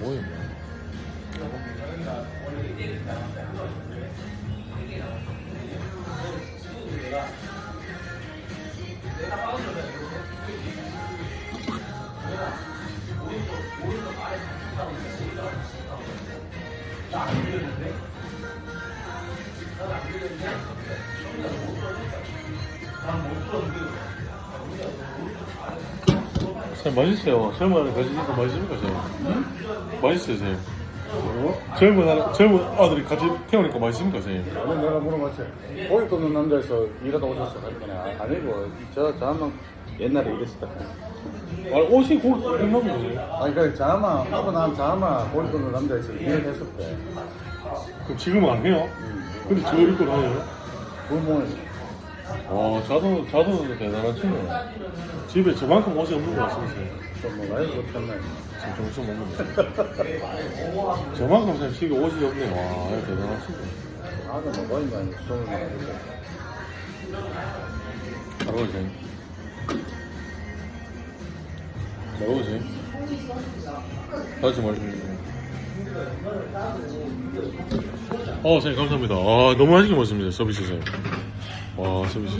뭐야? 쌤 맛있어요. 젊은 아들 같이 있으니까 맛있습니까, 쌤? 맛있어요, 쌤. 젊은 아들, 젊은 아들이 같이 태우니까 맛있습니까, 쌤? 아니 내가 물어봤지 고기 굽는 남자에서 일하다 오셨어 그랬더니 아, 아니고 저 저만 옛날에 일했었다 아, 옷이 고기 굽는 거지. 아니 그래 자마 아빠 난 자마 고기 굽는 남자에서 일을 했었대 그럼 지금은 안 해요? 근데 저거 입고 다녀요? 부모에 와, 자도, 자도 대단한 친구네. 집에 저만큼 옷이 없는 것 같습니다. 좀뭐 나이 못했네 지금 정신 먹는 저만큼 쌤 집에 옷이 없네. 와, 이거 대단한 친구. 아들 뭐 거의 많이 바로 쌤. 바로 쌤. 다시 말씀해주세요. 어, 선생님 감사합니다. 아, 너무 맛있게 먹습니다. 서비스 선생님. 와, 서비스.